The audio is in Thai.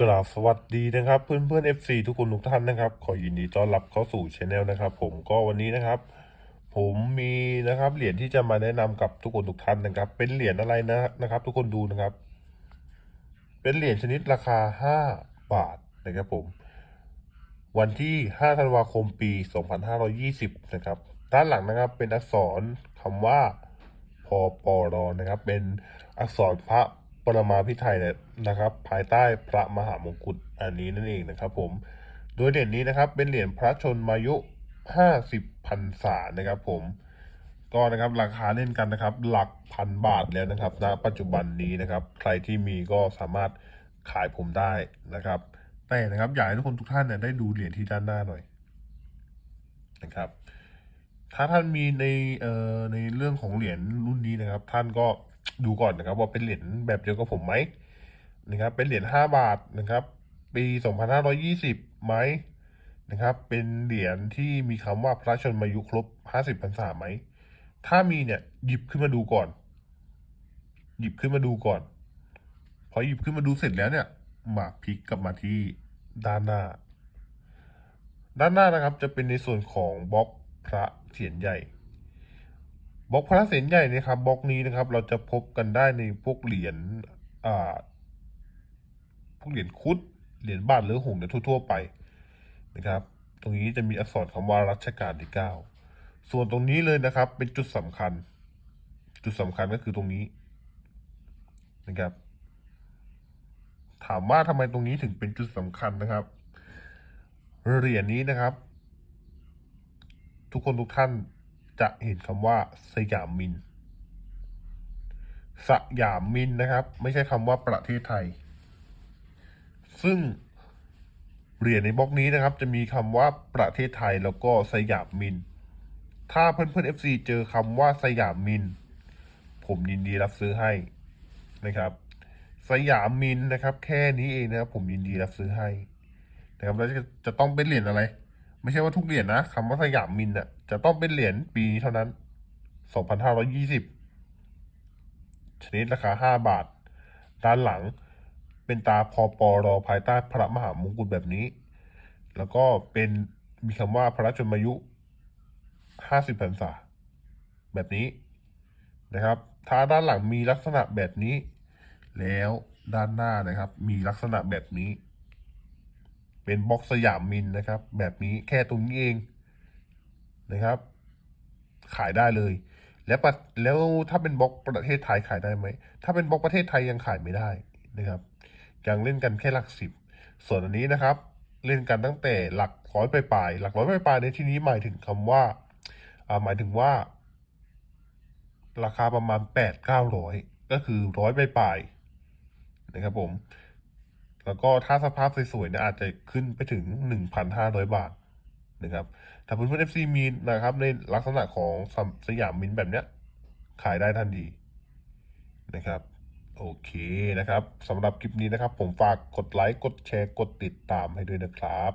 กราบสวัสดีนะครับเพื่อนเพื่อน FC ทุกคนทุกท่านนะครับ ขอยินดีต้อนรับเข้าสู่ช anel นะครับ ผมก็วันนี้นะครับ ผมมีนะครับเหรียญที่จะมาแนะนำกับทุกคนทุกท่านนะครับ เป็นเหรียญอะไรนะนะครับ ทุกคนดูนะครับ เป็นเหรียญชนิดราคา 5 บาทนะครับผม วันที่ 5 ธันวาคมปี 2520 นะครับ ด้านหลังนะครับเป็นอักษรคำว่าพอปอรอนะครับ เป็นอักษรพระ ปรมาภิไธยเนี่ยนะครับ ภายใต้พระมหามงกุฎอันนี้นั่นเองนะครับผม โดยเหรียญนี้นะครับ เป็นเหรียญพระชนมายุ 50พรรษานะครับผมก็นะครับราคาเล่นกันนะครับหลักพันบาทแล้วนะครับณปัจจุบันนี้นะครับ ใครที่มีก็สามารถขายผมได้นะครับแต่นะครับอยากให้ทุกคนทุกท่านเนี่ยได้ดูเหรียญที่ด้านหน้าหน่อยนะครับ ถ้าท่านมีในเอ่อในเรื่องของเหรียญรุ่นนี้นะครับ ท่านก็ ดูก่อนนะครับว่าเป็นเหรียญแบบเดียวกับผมไหมนะครับ เป็นเหรียญห้าบาทนะครับ ปีสองพันห้าร้อยี่สิบไหมนะครับ เป็นเหรียญที่มีคำว่าพระชนมายุครบห้าสิบพรรษาไหม ถ้ามีเนี่ยหยิบขึ้นมาดูก่อน หยิบขึ้นมาดูก่อน พอหยิบขึ้นมาดูเสร็จแล้วเนี่ยมาพลิกกลับมาที่ด้านหน้า ด้านหน้านะครับจะเป็นในส่วนของบล็อกพระเสียรใหญ่ บล็อกพระเสียรใหญ่นะครับบล็อกนี้นะครับ เราจะพบกันได้ในพวกเหรียญอ่าพวกเหรียญคุดเหรียญบาทหรือหงเนี่ยทั่ว ๆ ไปนะครับ ตรงนี้จะมีอักษรคำว่ารัชกาลที่เก้าส่วนตรงนี้เลยนะครับ เป็นจุดสำคัญ จุดสำคัญก็คือตรงนี้นะครับ ถามว่าทำไมตรงนี้ถึงเป็นจุดสำคัญนะครับ เหรียญนี้นะครับ ทุกคนทุกท่าน จะเห็นคำว่าสยามมิน สยามมินนะครับ ไม่ใช่คำว่าประเทศไทย ซึ่งเหรียญในบล็อกนี้นะครับ จะมีคำว่าประเทศไทยแล้วก็สยามมิน ถ้าเพื่อนเพื่อน FC เจอคำว่าสยามมิน ผมยินดีรับซื้อให้นะครับ สยามมินนะครับ แค่นี้เองนะครับ ผมยินดีรับซื้อให้นะครับแล้วจะจะต้องเป็นเหรียญอะไร ไม่ใช่ว่าทุกเหรียญนะคำว่าสยามมินอะ จะต้องเป็นเหรียญปีนี้เท่านั้น 2,520 ชนิดราคา 5 บาท ด้านหลังเป็นตาพอปอรอภายใต้พระมหามงกุฎแบบนี้ แล้วก็เป็นมีคำว่าพระชนมายุ 50พรรษา แบบนี้นะครับถ้าด้านหลังมีลักษณะแบบนี้ แล้วด้านหน้านะครับ มีลักษณะแบบนี้ เป็นบล็อกสยามมินนะครับ แบบนี้แค่ตรงนี้เองนะครับ ขายได้เลย แล้วแล้วถ้าเป็นบล็อกประเทศไทยขายได้ไหม ถ้าเป็นบล็อกประเทศไทยยังขายไม่ได้นะครับ ยังเล่นกันแค่หลักสิบ ส่วนอันนี้นะครับ เล่นกันตั้งแต่หลักร้อยปลายหลักร้อยปลายในที่นี้หมายถึงคำว่าอ่าหมายถึงว่า ราคาประมาณแปดเก้าร้อยก็คือร้อยปลายนะครับผม แล้วก็ถ้าสภาพสวยๆเนี่ยอาจจะขึ้นไปถึง 1,500 บาทนะครับ ถ้าเพื่อนๆ FC มีนะครับ ในลักษณะของสสยามมินแบบเนี้ย ขายได้ทันทีนะครับ โอเคนะครับสำหรับคลิปนี้นะครับ ผมฝากกดไลค์ กดแชร์ กดติดตามให้ด้วยนะครับ